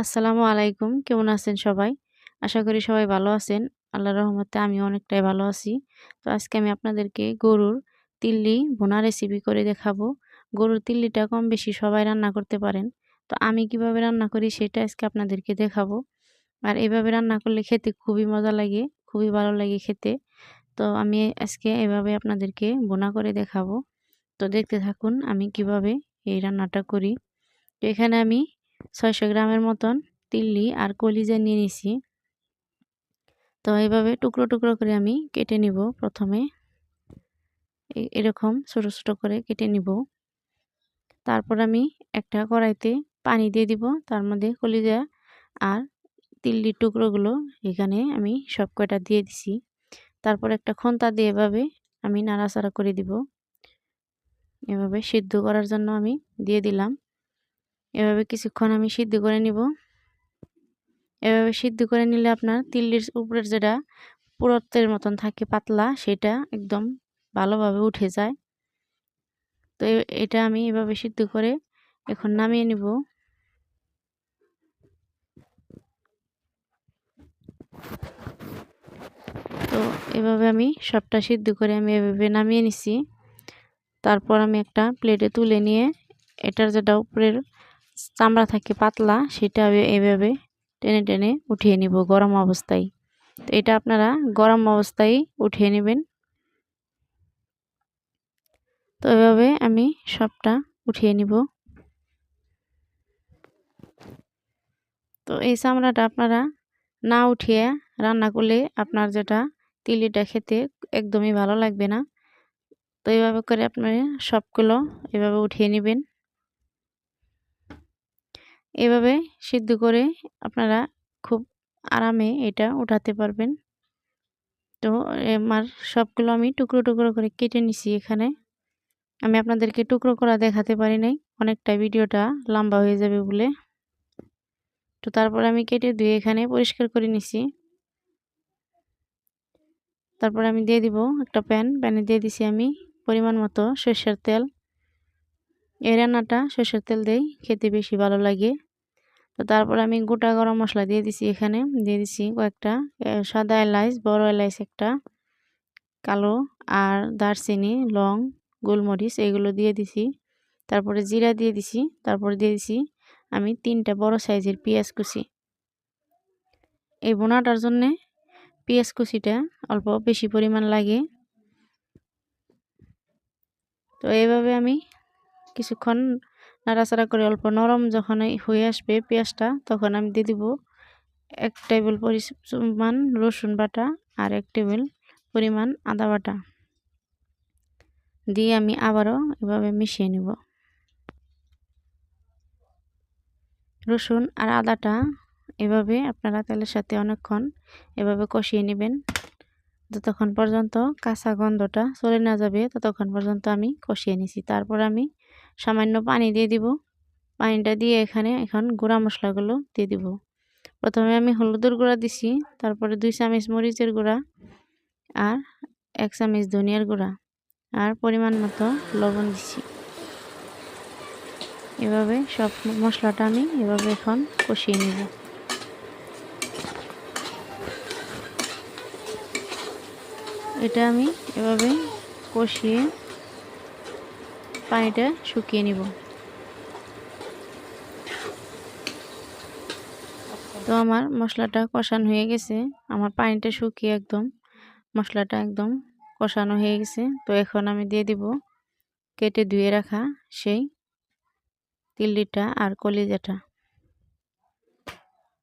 আসসালামু আলাইকুম। কেমন আছেন সবাই? আশা করি সবাই ভালো আছেন। আল্লাহর রহমতে আমি অনেকটাই ভালো আছি। তো আজকে আমি আপনাদেরকে গরুর তিল্লি ভুনা রেসিপি করে দেখাবো। গরুর তিল্লিটা কম বেশি সবাই রান্না করতে পারেন। তো আমি কীভাবে রান্না করি সেটা আজকে আপনাদেরকে দেখাবো। আর এভাবে রান্না করলে খেতে খুবই মজা লাগে, খুবই ভালো লাগে খেতে। তো আমি আজকে এভাবে আপনাদেরকে বোনা করে দেখাবো। তো দেখতে থাকুন আমি কীভাবে এই রান্নাটা করি। তো এখানে আমি ছয়শো গ্রামের মতন তিল্লি আর কলিজা নিয়ে নিছি। তো এইভাবে টুকরো টুকরো করে আমি কেটে নিব প্রথমে। এরকম ছোটো ছোটো করে কেটে নিব। তারপর আমি একটা কড়াইতে পানি দিয়ে দিব। তার মধ্যে কলিজা আর তিল্লির টুকরোগুলো এখানে আমি সব কয়টা দিয়ে দিছি। তারপর একটা খন্তা দিয়ে এভাবে আমি নাড়াচাড়া করে দিব। এভাবে সিদ্ধ করার জন্য আমি দিয়ে দিলাম। এভাবে কিছুক্ষণ আমি সিদ্ধ করে নিব। এভাবে সিদ্ধ করে নিলে আপনার তিল্লির উপরের যেটা পুরত্বের মতন থাকে পাতলা, সেটা একদম ভালোভাবে উঠে যায়। তো এটা আমি এভাবে সিদ্ধ করে এখন নামিয়ে নিব। তো এভাবে আমি সবটা সিদ্ধ করে আমি এভাবে নামিয়ে নিছি। তারপর আমি একটা প্লেটে তুলে নিয়ে এটার যেটা উপরের চামড়া থাকে পাতলা, সেটা এভাবে টেনে টেনে উঠিয়ে নিব গরম অবস্থায়। তো এটা আপনারা গরম অবস্থায় উঠিয়ে নেবেন। তো এভাবে আমি সবটা উঠিয়ে নিব। তো এই চামড়াটা আপনারা না উঠিয়ে রান্না করলে আপনার যেটা তিলিটা খেতে একদমই ভালো লাগবে না। তো এইভাবে করে আপনারা সবগুলো এভাবে উঠিয়ে নেবেন। এভাবে সিদ্ধ করে আপনারা খুব আরামে এটা উঠাতে পারবেন। তো আমার সবগুলো আমি টুকরো টুকরো করে কেটে নিছি এখানে। আমি আপনাদেরকে টুকরো করা দেখাতে পারি নাই, অনেকটা ভিডিওটা লম্বা হয়ে যাবে বলে। তো তারপর আমি কেটে ধুয়ে এখানে পরিষ্কার করে নিছি। তারপর আমি দিয়ে দিব একটা প্যান, প্যানে দিয়ে দিছি আমি পরিমাণ মতো সর্ষের তেল। এই রান্নাটা সর্ষের তেল দিয়েই খেতে বেশি ভালো লাগে। তো তারপর আমি গোটা গরম মশলা দিয়ে দিছি এখানে। দিয়ে দিছি কয়েকটা সাদা এলাইচ, বড় এলাইচ একটা, কালো আর দারচিনি, লং, গোলমরিচ এগুলো দিয়ে দিছি। তারপরে জিরা দিয়ে দিছি, তারপরে দিয়ে দিছি আমি তিনটা বড় সাইজের পেঁয়াজ কুচি। এই বোনাটার জন্যে পেঁয়াজ কুচিটা অল্প বেশি পরিমাণ লাগে। তো এইভাবে আমি কিছুক্ষণ নাড়াচাড়া করে অল্প নরম যখন হয়ে আসবে পেঁয়াজটা, তখন আমি দিয়ে দিব এক টেবিল পরিমাণ রসুন বাটা আর এক টেবিল পরিমাণ আদা বাটা। দিয়ে আমি আবারও এভাবে মিশিয়ে নিব। রসুন আর আদাটা এভাবে আপনারা তেলের সাথে অনেকক্ষণ এভাবে কষিয়ে নেবেন। যতক্ষণ পর্যন্ত কাঁচা গন্ধটা চলে না যাবে, ততক্ষণ পর্যন্ত আমি কষিয়ে নিছি। তারপর আমি সামান্য পানি দিয়ে দিব। পানিটা দিয়ে এখানে এখন গুঁড়া মশলাগুলো দিয়ে দিব। প্রথমে আমি হলুদের গুঁড়া দিছি, তারপরে দুই চামচ মরিচের গুঁড়া আর এক চামচ ধনিয়ার গুঁড়া আর পরিমাণ মতো লবণ দিছি। এভাবে সব মশলাটা আমি এভাবে এখন কষিয়ে নেব। এটা আমি এভাবে কষিয়ে পানিটা শুকিয়ে নিব। তো আমার মশলাটা কষানো হয়ে গেছে। আমার পানিটা শুকিয়ে একদম, মশলাটা একদম কষানো হয়ে গেছে। তো এখন আমি দিয়ে দিব কেটে ধুয়ে রাখা সেই তিল্লিটা আর কলিজাটা।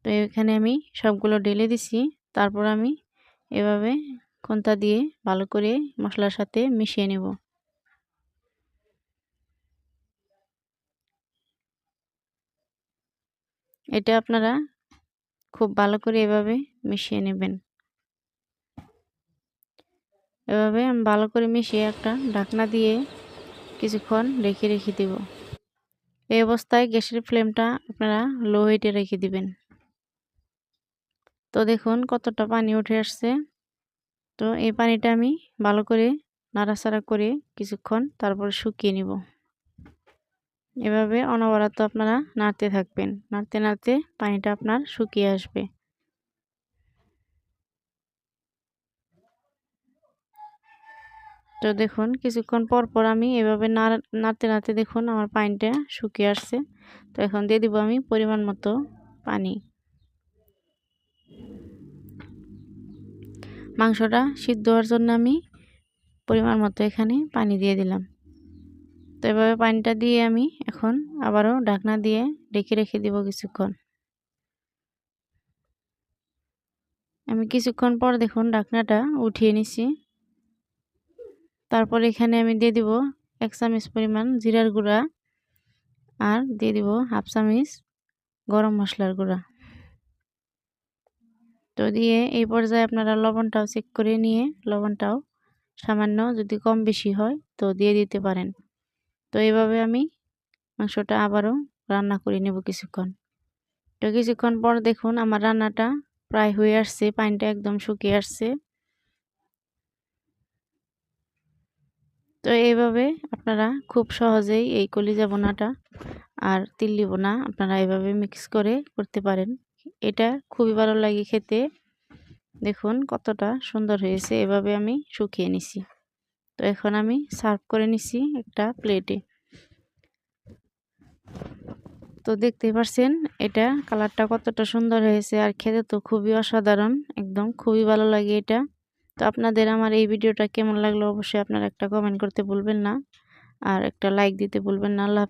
তো এখানে আমি সবগুলো ঢেলে দিছি। তারপর আমি এভাবে কোনটা দিয়ে ভালো করে মশলার সাথে মিশিয়ে নেব। এটা আপনারা খুব ভালো করে এভাবে মিশিয়ে নেবেন। এভাবে আমি ভালো করে মিশিয়ে একটা ঢাকনা দিয়ে কিছুক্ষণ রেখে রেখে দেব। এই অবস্থায় গ্যাসের ফ্লেমটা আপনারা লো হিটে রেখে দিবেন। তো দেখুন কতটা পানি উঠে আসছে। তো এই পানিটা আমি ভালো করে নাড়াচাড়া করে কিছুক্ষণ তারপর শুকিয়ে নিব। এভাবে অনবরত আপনারা নাড়তে থাকবেন। নাড়তে নাড়তে পানিটা আপনার শুকিয়ে আসবে। তো দেখুন, কিছুক্ষণ পর পর আমি এভাবে নাড়তে নাড়তে দেখুন আমার পানিটা শুকিয়ে আসছে। তো এখন দিয়ে দিব আমি পরিমাণ মতো পানি। মাংসটা সিদ্ধ হওয়ার জন্য আমি পরিমাণ মতো এখানে পানি দিয়ে দিলাম। তো এভাবে পানিটা দিয়ে আমি এখন আবারও ঢাকনা দিয়ে রেখে রেখে দিব কিছুক্ষণ। আমি কিছুক্ষণ পর দেখুন ঢাকনাটা উঠিয়ে নিছি। তারপর এখানে আমি দিয়ে দিব এক চামচ পরিমাণ জিরার গুঁড়া আর দিয়ে দিব হাফ চামচ গরম মশলার গুঁড়া। তো দিয়ে এই পর্যায়ে আপনারা লবণটাও চেক করে নিয়ে লবণটাও সামান্য যদি কম বেশি হয় তো দিয়ে দিতে পারেন। তো এইভাবে আমি মাংসটা আবারও রান্না করে নেব কিছুক্ষণ। তো কিছুক্ষণ পর দেখুন আমার রান্নাটা প্রায় হয়ে আসছে, পানিটা একদম শুকিয়ে আসছে। তো এইভাবে আপনারা খুব সহজেই এই কলিজা বোনাটা আর তিল্লি বোনা আপনারা এভাবে মিক্স করে করতে পারেন। এটা খুবই ভালো লাগে খেতে। দেখুন কতটা সুন্দর হয়েছে, এভাবে আমি শুকিয়ে নিছি। তো এখন আমি সার্ভ করে নিছি একটা প্লেটে। তো দেখতে পারছেন, এটা কালারটা কতটা সুন্দর হয়েছে আর খেতে তো খুবই অসাধারণ, একদম খুবই ভালো লাগে এটা। তো আপনাদের আমার এই ভিডিওটা কেমন লাগল অবশ্যই আপনারা একটা কমেন্ট করতে ভুলবেন না, আর একটা লাইক দিতে ভুলবেন না। আল্লাহ